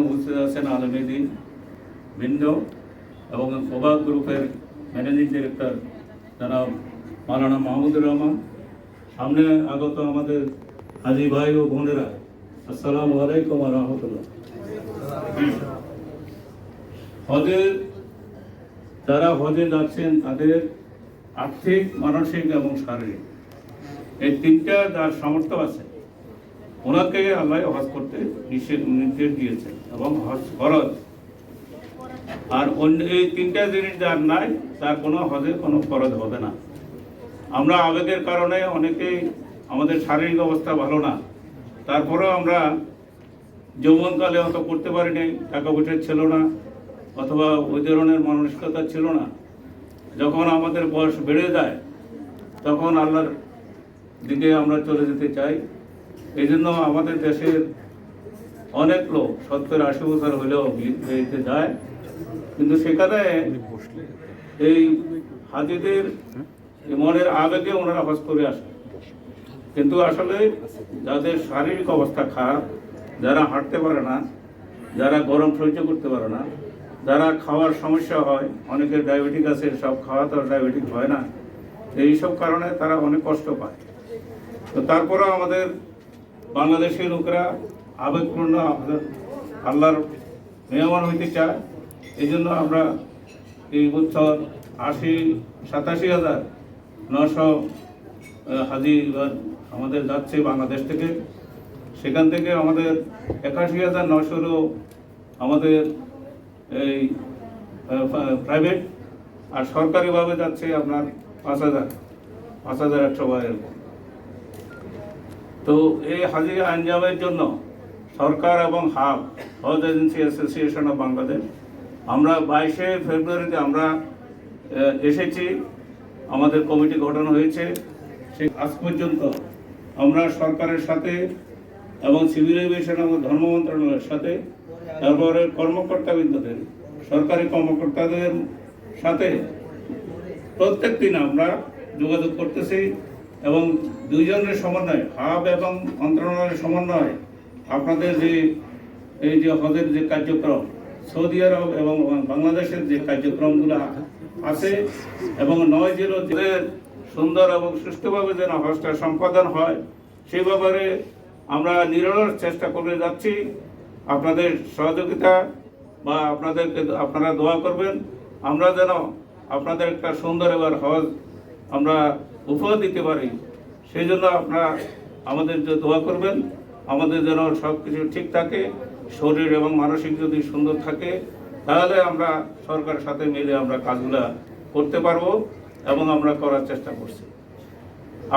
উপস্থিত আছেন আলমেদিন বৃন্দ এবং ওবাক গ্রুপের ম্যানেজিং ডিরেক্টর জনাব মালানা মাহমুদুর রহমান সামনে আগত আমাদের হাজি ভাই ও বোনেরা আসসালামু আলাইকুম রহমতুল্লাহ হজের যারা হজে যাচ্ছেন তাদের আর্থিক মানসিক এবং শারীরিক এই তিনটা যার সামর্থ্য আছে ওনাকে আল্লাহ হজ করতে নিষেধ, নির্দেশ দিয়েছেন এবং হজ ফরজ। আর অন্য এই তিনটা জিনিস যার নাই, তার কোনো হজে কোনো ফরজ হবে না। আমরা আবেগের কারণে অনেকেই আমাদের শারীরিক অবস্থা ভালো না। তারপরেও আমরা যৌবনকালে অত করতে পারি পারিনি টাকা পয়সা ছিল না, অথবা ওই ধরনের মানসিকতা ছিল না। যখন আমাদের বয়স বেড়ে যায়, তখন আল্লাহর দিকে আমরা চলে যেতে চাই। এই জন্য আমাদের দেশের অনেক লোক সত্তর আশি বছর হলেও বিয়েতে যায়। কিন্তু সেখানে এই হাজিদের মনের আবেগে ওনারা হজ করে আসে। কিন্তু আসলে যাদের শারীরিক অবস্থা খারাপ, যারা হাঁটতে পারে না, যারা গরম সহ্য করতে পারে না, যারা খাওয়ার সমস্যা হয় অনেকের ডায়াবেটিক আছে, সব খাওয়া তো ডায়াবেটিক হয় না। এইসব কারণে তারা অনেক কষ্ট পায়। তো তারপরেও আমাদের বাংলাদেশের লোকেরা আবেগপূর্ণ আমাদের আল্লাহর মেহমান হইতে চায়। এই জন্য আমরা এই বছর আশি, সাতাশি হাজার নশো হাজি আমাদের যাচ্ছে বাংলাদেশ থেকে। সেখান থেকে আমাদের একাশি হাজার নশোরও আমাদের এই প্রাইভেট আর সরকারিভাবে যাচ্ছে আপনার পাঁচ হাজার পাঁচ হাজার একশো বা এরকম তো এই হাজি আঞ্জামের জন্য সরকার এবং HAAB Hajj agency association of Bangladesh আমরা বাইশে ফেব্রুয়ারিতে আমরা এসেছি। আমাদের কমিটি গঠন হয়েছে। সে আজ পর্যন্ত আমরা সরকারের সাথে এবং সিভিল এভিয়েশন এবং ধর্ম মন্ত্রণালয়ের সাথে, তারপরে কর্মকর্তাবৃন্দদের, সরকারি কর্মকর্তাদের সাথে প্রত্যেক দিন আমরা যোগাযোগ করতেছি। এবং দুইজনের সমন্বয় হাব এবং মন্ত্রণালয়ের সমন্বয়, আপনাদের যে এই যে হজের যে কার্যক্রম, সৌদি আরব এবং বাংলাদেশের যে কার্যক্রমগুলো আছে এবং নয় জিরো সুন্দর এবং সুষ্ঠুভাবে যেন হজটা সম্পাদন হয় সেই ব্যাপারে আমরা নিরলস চেষ্টা করে যাচ্ছি। আপনাদের সহযোগিতা বা আপনাদেরকে আপনারা দোয়া করবেন। আমরা যেন আপনাদের একটা সুন্দর এবার হজ আমরা উপহার দিতে পারি। সেই জন্য আপনারা আমাদের যে দোয়া করবেন। আমাদের যেন সব কিছু ঠিক থাকে, শরীর এবং মানসিক যদি সুন্দর থাকে, তাহলে আমরা সরকারের সাথে মিলে আমরা কাজগুলা করতে পারব এবং আমরা করার চেষ্টা করছি।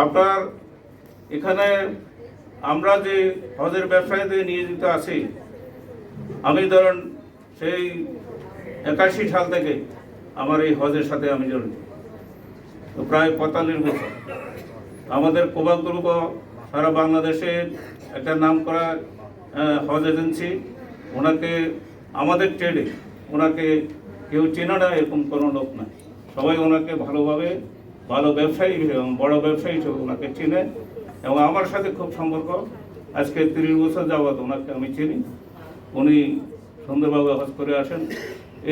আপনার এখানে আমরা যে হজের ব্যবসায়ীদের নিয়োজিত আছি, আমি ধরেন সেই একাশি সাল থেকে আমার এই হজের সাথে আমি জড়িত। প্রায় পঁয়তাল্লিশ বছর। আমাদের কোবাক সারা বাংলাদেশের একটা নাম করা হজ এজেন্সি, ওনাকে আমাদের ট্রেডে ওনাকে কেউ চেনা না, এরকম কোনো লোক নাই। সবাই ওনাকে ভালোভাবে, ভালো ব্যবসায়ী এবং বড় ব্যবসায়ী হিসেবে ওনাকে চিনে এবং আমার সাথে খুব সম্পর্ক। আজকে তিরিশ বছর যাবৎ ওনাকে আমি চিনি। উনি সুন্দরভাবে হজ করে আসেন।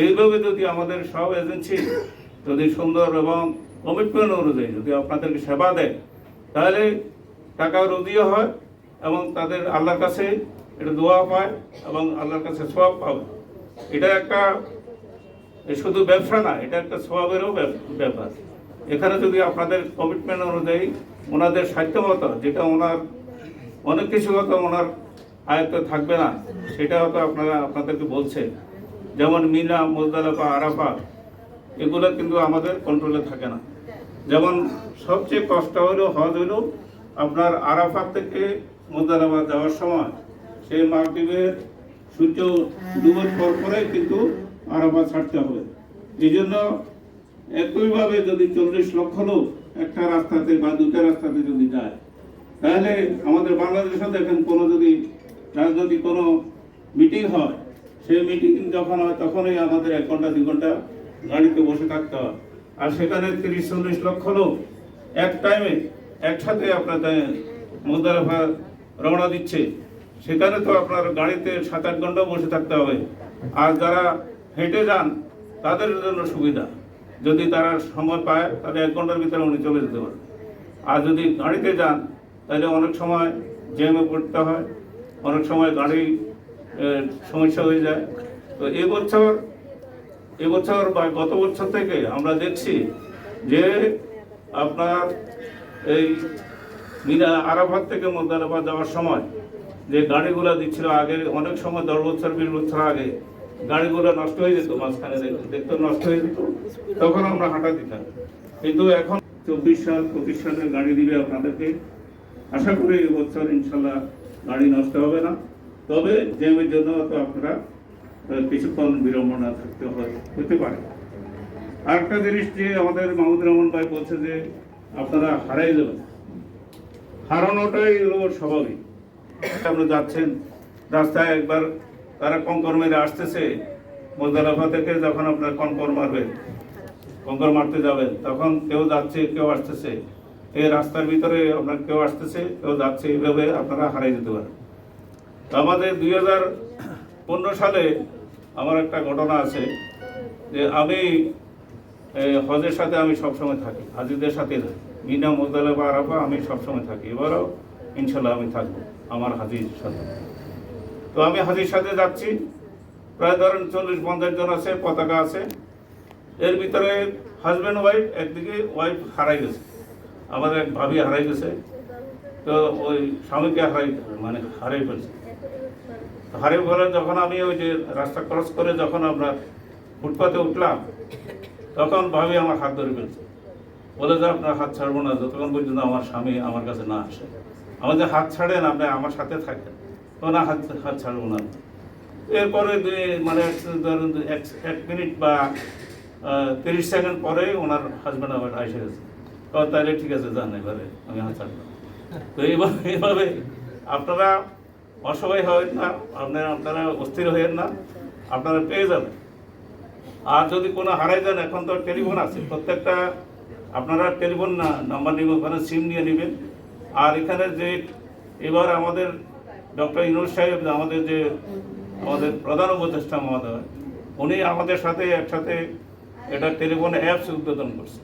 এইভাবে যদি আমাদের সব এজেন্সি যদি সুন্দর এবং কমিটমেন্ট অনুযায়ী, যদি আপনাদেরকে সেবা দেয়, তাহলে টাকা রুদিও হয় এবং তাদের আল্লাহর কাছে এটা দোয়া পায় এবং আল্লাহর কাছে সব পাবে এটা একটা শুধু ব্যবসা না, এটা একটা স্বভাবেরও ব্যাপার। এখানে যদি আপনাদের কমিটমেন্ট অনুযায়ী ওনাদের সাধ্যমতো, যেটা ওনার অনেক কিছু হয়তো ওনার আয়ত্ত থাকবে না, সেটা হয়তো আপনারা আপনাদেরকে বলছে যেমন মিনা, মোজদালাফা আরাফা এগুলো কিন্তু আমাদের কন্ট্রোলে থাকে না। যেমন সবচেয়ে কষ্ট হলো হজ হলো আপনার আরাফাত থেকে মোজদালাফা যাওয়ার সময়। সেই মাগরিবের সূর্য ডুবোর পর পরে কিন্তু আরাফা ছাড়তে হবে। এই জন্য একইভাবে যদি চল্লিশ লক্ষ লোক একটা রাস্তাতে বা দুটা রাস্তাতে যদি যায়, তাহলে আমাদের বাংলাদেশে দেখেন কোনো যদি রাজনৈতিক কোনো মিটিং হয়, সেই মিটিং যখন হয় তখনই আমাদের এক ঘণ্টা দুই ঘণ্টা গাড়িতে বসে থাকতে হয়। আর সেখানে তিরিশ, চল্লিশ লক্ষ লোক এক টাইমে একসাথে আপনাদের মুদারাফা রওনা দিচ্ছে। সেখানে তো আপনার গাড়িতে সাত আট ঘণ্টা বসে থাকতে হবে। আর যারা হেঁটে যান, তাদের জন্য সুবিধা। যদি তারা সময় পায়, তাহলে এক ঘণ্টার ভিতরে উনি চলে যেতে পারেন। আর যদি গাড়িতে যান, তাহলে অনেক সময় জ্যামে পড়তে হয়। অনেক সময় গাড়ি সমস্যা হয়ে যায়। তো এবছর এবছর বা গত বছর থেকে আমরা দেখছি যে আপনার এই মিনা আরাফাত থেকে মোদ্দালাবাদ যাওয়ার সময় যে গাড়িগুলো দিচ্ছিল আগে, অনেক সময় দশ বছর, বিশ বছর আগে গাড়িগুলো নষ্ট হয়ে যেত, মাঝখানে দেখ- দেখতে নষ্ট হয়ে যেত, তখন আমরা হাঁটা দিতাম। কিন্তু এখন চব্বিশ সাল, পঁচিশ সালের গাড়ি দিবে আপনাদেরকে। আশা করি এবছর ইনশাল্লাহ গাড়ি নষ্ট হবে না। তবে জ্যামের জন্য তো আপনারা কিছুক্ষণ বিড়ম্বনা থাকতে হয়, হতে পারে। আরেকটা জিনিস যে আমাদের মাহমুদ রহমান ভাই বলছে যে আপনারা হারাই যাবেন। হারানোটাই হলো স্বাভাবিক। আপনি যাচ্ছেন, রাস্তায় একবার তারা কঙ্কর মেরে আসতেছে মোজালাফা থেকে যখন আপনার কঙ্কর মারবেন কঙ্কর মারতে যাবেন, তখন কেউ যাচ্ছে, কেউ আসতেছে। এই রাস্তার ভিতরে আপনার কেউ আসতেছে, কেউ যাচ্ছে, এইভাবে আপনারা হারাই যেতে পারেন। আমাদের দুই হাজার পনেরো সালে আমার একটা ঘটনা আছে যে আমি হজের সাথে আমি সবসময় থাকি, হাজিদের সাথে মিনা মোজালে বা আরাফা, আমি সবসময় থাকি। এবারও ইনশাল্লাহ আমি থাকব আমার হাজির সাথে। তো আমি হাজির সাথে যাচ্ছি। প্রায় ধরেন চল্লিশ, পঞ্চাশ জন আছে, পতাকা আছে। এর ভিতরে হাজব্যান্ড ওয়াইফ একদিকে ওয়াইফ হারাই গেছে। আমার এক ভাবি হারাই গেছে। তো ওই স্বামীকে হারাই মানে হারাই ফেলছে হারিয়ে ফেলে যখন আমি ওই যে রাস্তা ক্রস করে যখন আমরা ফুটপাতে উঠলাম, তখন ভাবি আমার হাত ধরে ফেলছে। বলে যে, আপনার হাত ছাড়বো না, যতক্ষণ পর্যন্ত আমার স্বামী আমার কাছে না আসে। আমার যে হাত ছাড়েন, আপনি আমার সাথে থাকেন। তো না, হাত হাত ছাড়বো না। এরপরে মানে ধরুন এক এক মিনিট বা তিরিশ সেকেন্ড পরে ওনার হাজব্যান্ড আবার এসে গেছে। তাহলে ঠিক আছে, যান এবারে, আমি হাত ছাড়লাম তো এইভাবে এইভাবে আপনারা অসহায় হবেন না, আপনারা আপনারা অস্থির হবেন না, আপনারা পেয়ে যাবেন। আর যদি কোনো হারাই যান, এখন তো টেলিফোন আছে, প্রত্যেকটা আপনারা টেলিফোন না, নাম্বার নিবেন ওখানে সিম নিয়ে নেবেন। আর এখানে যে এবার আমাদের ডক্টর ইনুর সাহেব, আমাদের যে আমাদের প্রধান উপদেষ্টা মহোদয়, উনি আমাদের সাথে একসাথে এটা টেলিফোন অ্যাপস উদ্বোধন করছে।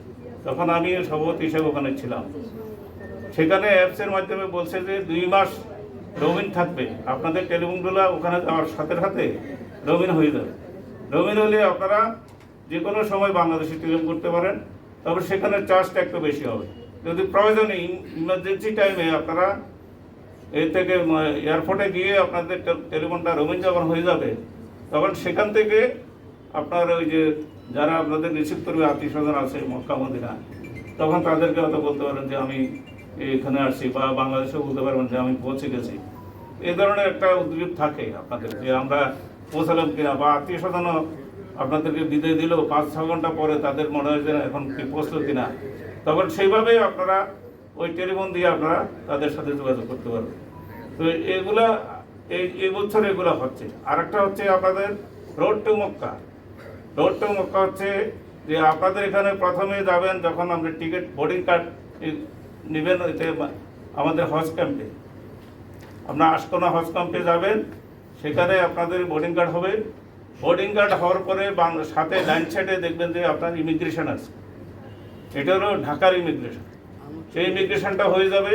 তখন আমি সভাপতি হিসেবে ওখানে ছিলাম। সেখানে অ্যাপসের মাধ্যমে বলছে যে দুই মাস রঙিন থাকবে। আপনাদের টেলিফোনগুলো ওখানে যাওয়ার সাথে সাথে রঙিন হয়ে যাবে। রঙিন হলে আপনারা যে কোনো সময় বাংলাদেশে টেলিফোন করতে পারেন, তবে সেখানে চার্জটা একটু বেশি হবে। যদি প্রয়োজনে ইমার্জেন্সি টাইমে আপনারা এর থেকে এয়ারপোর্টে গিয়ে আপনাদের টেলিফোনটা রঙিন যখন হয়ে যাবে, তখন সেখান থেকে আপনার ওই যে যারা আপনাদের রিসিভ করবে আত্মীয় স্বজন আছে মক্কা মদিনা, তখন তাদেরকে হয়তো বলতে পারেন যে আমি এখানে আসছি বা বাংলাদেশেও বলতে পারবেন যে আমি পৌঁছে গেছি। এই ধরনের একটা উদ্যোগ থাকে আপনাদের, যে আমরা পৌঁছালাম কিনা বা আত্মীয় স্বজনও আপনাদেরকে বিদায় দিলেও পাঁচ ছ ঘণ্টা পরে তাদের মনে হয় যে এখন কি পৌঁছলো কিনা। তখন সেইভাবেই আপনারা ওই টেলিফোন দিয়ে আপনারা তাদের সাথে যোগাযোগ করতে পারবেন। তো এগুলা, এই এই বছর এগুলো হচ্ছে। আরেকটা হচ্ছে আপনাদের road to Mecca. Road to Mecca হচ্ছে যে আপনাদের এখানে প্রথমে যাবেন যখন আপনি টিকিট, বোর্ডিং কার্ড নেবেন এতে আমাদের হজ ক্যাম্পে আপনার আশকোনা হজ ক্যাম্পে যাবেন, সেখানে আপনাদের বোর্ডিং কার্ড হবে। বোর্ডিং কার্ড হওয়ার পরে সাথে ডাইন সাইডে দেখবেন যে আপনার ইমিগ্রেশন আছে। এটা হলো ঢাকার ইমিগ্রেশন সেই ইমিগ্রেশনটা হয়ে যাবে।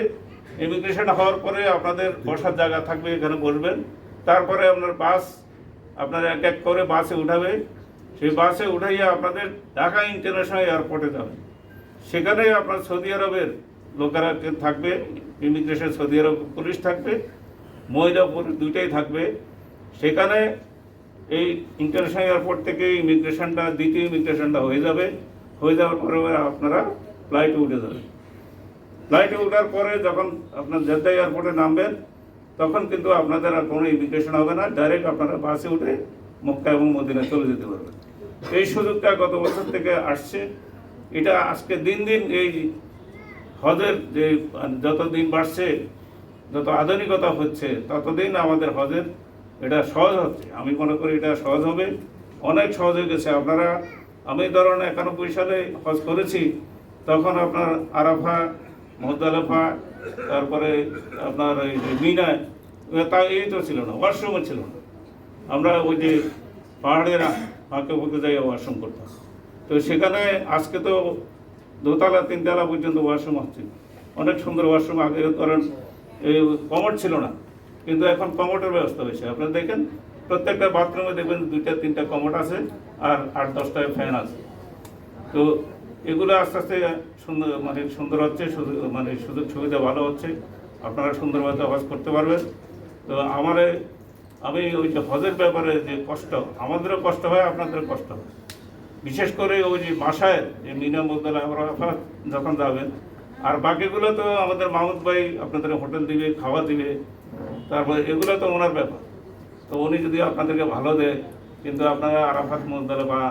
ইমিগ্রেশন হওয়ার পরে আপনাদের বসার জায়গা থাকবে, এখানে বসবেন। তারপরে আপনার বাস আপনার এক এক করে বাসে উঠাবে। সেই বাসে উঠাইয়া আপনাদের ঢাকা ইন্টারন্যাশনাল এয়ারপোর্টে যাবেন। সেখানে আপনার সৌদি আরবের লোকেরা থাকবে ইমিগ্রেশন সৌদি আরব পুলিশ থাকবে, মহিলা পুরুষ দুইটাই থাকবে। সেখানে এই ইন্টারন্যাশনাল এয়ারপোর্ট থেকে ইমিগ্রেশনটা দ্বিতীয় ইমিগ্রেশনটা হয়ে যাবে। হয়ে যাওয়ার পরে আপনারা ফ্লাইটে উঠে যাবেন ফ্লাইটে ওঠার পরে যখন আপনার জেদ্দা এয়ারপোর্টে নামবেন, তখন কিন্তু আপনাদের আর কোনো ইমিগ্রেশন হবে না। ডাইরেক্ট আপনারা বাসে উঠে মক্কা এবং মদিনা চলে যেতে পারবেন। এই সুযোগটা গত বছর থেকে আসছে। এটা আজকে দিন দিন এই হজের যে যত দিন বাড়ছে, যত আধুনিকতা হচ্ছে, ততদিন আমাদের হজের এটা সহজ হচ্ছে। আমি মনে করি এটা সহজ হবে। অনেক সহজ হয়ে গেছে। আপনারা, আমি ধরুন একানব্বই সালে হজ করেছি, তখন আপনার আরাফা মহদালাফা তারপরে আপনার এই যে মিনায় তা এই তো ছিল না, ওয়াশরুমও ছিল না। আমরা ওই যে পাহাড়ের ফাঁকে ফাঁকে যাই ওয়াশরুম করতাম। তো সেখানে আজকে তো দোতলা, তিনতলা পর্যন্ত ওয়াশরুম হচ্ছে অনেক সুন্দর ওয়াশরুম, আগে ধরেন কমোড ছিল না। কিন্তু এখন কমোডের ব্যবস্থা হয়েছে। আপনারা দেখেন, প্রত্যেকটা বাথরুমে দেখবেন দুইটা, তিনটা কমোড আছে আর আট দশটা ফ্যান আছে। তো এগুলো আস্তে আস্তে সুন্দর মানে সুন্দর হচ্ছে মানে সুযোগ সুবিধা ভালো হচ্ছে। আপনারা সুন্দরভাবে হজ করতে পারবেন। তো আমার, আমি ওই যে হজের ব্যাপারে যে কষ্ট, আমাদেরও কষ্ট হয়, আপনাদেরও কষ্ট হয়। বিশেষ করে ওই যে বাসায়, যে মিনা মোদ্দালা যখন যাবেন, আর বাকিগুলো তো আমাদের মাহমুদ ভাই আপনাদের হোটেল দিবে খাওয়া দিবে, তারপরে এগুলো তো ওনার ব্যাপার। তো উনি যদি আপনাদেরকে ভালো দেয়, কিন্তু আপনারা আরাফাত মোদ্দালা বা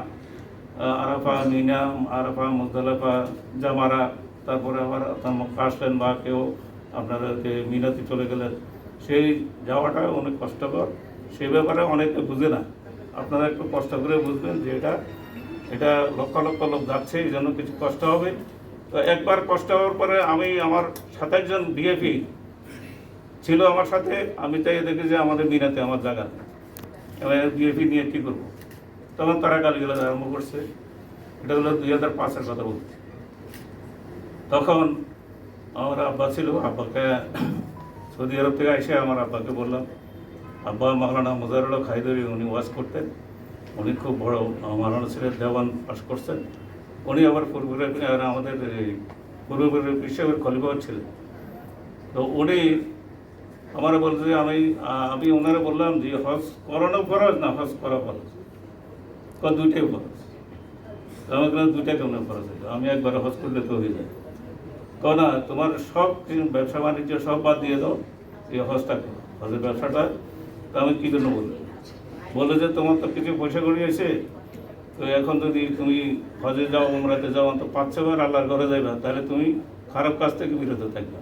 আরাফা মিনা, আরাফা মুজদালাফা জামারা, তারপরে আবার আপনার মক্কা আসলেন বা কেউ আপনাদেরকে মিনাতে চলে গেলেন, সেই যাওয়াটা অনেক কষ্টকর। সেই ব্যাপারে অনেকে বুঝে না। আপনারা একটু কষ্ট করে বুঝবেন যে এটা এটা লক্ষ লক্ষ লোক যাচ্ছে, এই জন্য কিছু কষ্ট হবে। তো একবার কষ্ট হওয়ার পরে আমি আমার সাতাশ জন বিএপি ছিল আমার সাথে, আমি তাই দেখি যে আমাদের মিনাতে আমার জায়গা। এবার বিএপি নিয়ে কী করব? তখন তারা গালিগুলো আরম্ভ করছে। এটা হলো দুই হাজার পাঁচের কথা বলছি। তখন আমার আব্বা ছিল, আব্বাকে সৌদি আরব থেকে এসে আমার আব্বাকে বললাম, আব্বা, মাওলানা মুজারুল্লাহ খাইদরি উনি ওয়াজ করতেন। উনি খুব বড় মাওলানা ছিলেন, দেওয়ান পাস করছেন। উনি আবার পূর্বের আর আমাদের পূর্বের হিসেবে খলিফার ছিলেন। তো উনি আমার বলছে যে আমি আমি ওনারা বললাম যে হজ করানো ফরজ না হজ করা ফরজ? দুইটাই ফরজ। তো আমি বললাম দুইটা কেমন ফরজ? আমি একবার হজ করলে তো হয়ে যায়। ক, না, তোমার সব ব্যবসা বাণিজ্য সব বাদ দিয়ে দাও এই হজটা হজের ব্যবসাটা, তো আমি কী জন্য বললাম? বলে যে তোমার তো কিছু পয়সা করি আছে, তো এখন যদি তুমি হজে যাও, উমরাতে যাও তো পাঁচ ছবার আল্লাহর ঘরে যাইবা, তাহলে তুমি খারাপ কাজ থেকে বিরত থাকবে।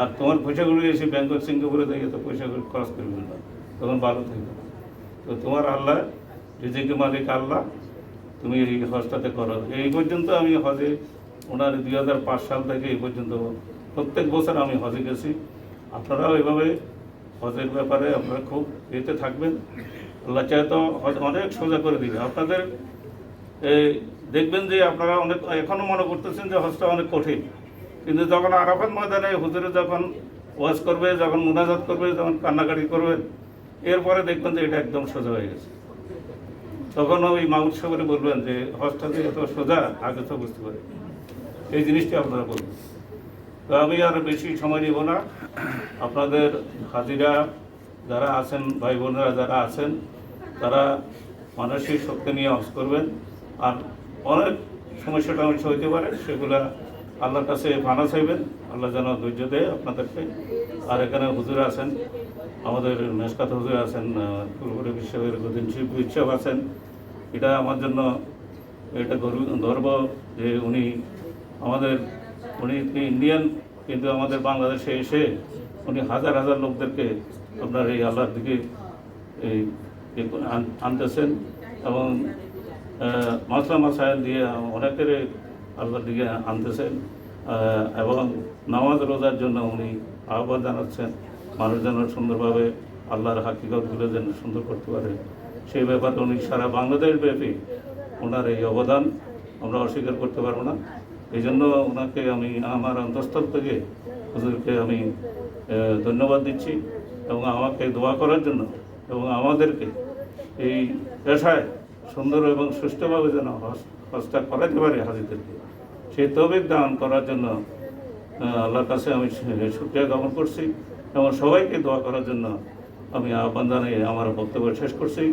আর তোমার পয়সা পয়সাগুলো এসে ব্যাংকক সিঙ্গাপুরে থেকে তো পয়সাগুলো খরচ করে না, তখন ভালো থাকবে। তো তোমার আল্লাহ, রিজিকের মালিক আল্লাহ, তুমি এই হজটাতে করো। এই পর্যন্ত আমি হজে ওনার দুই হাজার পাঁচ সাল থেকে এই পর্যন্ত প্রত্যেক বছর আমি হজে গেছি। আপনারাও এভাবে হজের ব্যাপারে আপনারা খুব এতে থাকবেন। আল্লাহ চাহে তো অনেক সোজা করে দিবে। আপনাদের দেখবেন যে আপনারা অনেক এখনও মনে করতেছেন যে হজটা অনেক কঠিন। কিন্তু যখন আরাফাত ময়দানে হুজুরে যখন ওয়াজ করবে, যখন মুনাজাত করবে, যখন কান্নাকাটি করবেন এরপরে দেখবেন যে এটা একদম সোজা হয়ে গেছে। তখন ওই মাউদ সাহেবের বলবেন যে, হজটা যে এত সোজা, আগে তো বুঝতে পারি। এই জিনিসটি আপনারা বলবেন। তো আমি আর বেশি সময় নিব না। আপনাদের হাজিরা যারা আছেন ভাই বোনেরা যারা আছেন, তারা মানসিক শক্তি নিয়ে হজ করবেন। আর অনেক সমস্যা টমস্যা হইতে পারে, সেগুলা আল্লাহর কাছে ভানা চাইবেন। আল্লাহ যেন ধৈর্য দেয় আপনাদেরকে। আর এখানে হুজুর আছেন, আমাদের মেসকাত হুজুর আছেন ফুলপুরি বিশ্বের গদিন শিল্পী উৎসব আছেন। এটা আমার জন্য এটা গর্ব যে উনি আমাদের, উনি ইন্ডিয়ান কিন্তু আমাদের বাংলাদেশে এসে উনি হাজার হাজার লোকদেরকে আপনার এই আল্লাহর দিকে এই আনতেছেন এবং মাসলা মাসাইল দিয়ে অনেকের আল্লাহর দিকে আনতেছেন এবং নামাজ রোজার জন্য উনি আহ্বান জানাচ্ছেন, মানুষ যেন সুন্দরভাবে আল্লাহর হাকিকতগুলো যেন সুন্দর করতে পারে। সেই ব্যাপারে উনি সারা বাংলাদেশ ব্যাপী ওনার এই অবদান আমরা অস্বীকার করতে পারব না। এই জন্য ওনাকে আমি, আমার অন্তঃস্থল থেকে হুজুরকে আমি ধন্যবাদ দিচ্ছি। এবং আমাকে দোয়া করার জন্য এবং আমাদেরকে এই পেশায় সুন্দর এবং সুষ্ঠুভাবে যেন হস্তা করাতে পারে হাজিদেরকে। সেই তবিক দান করার জন্য আল্লাহর কাছে আমি সুক্রিয়া জ্ঞাপন করছি এবং সবাইকে দোয়া করার জন্য আমি আহ্বান জানিয়ে আমার বক্তব্য শেষ করছি।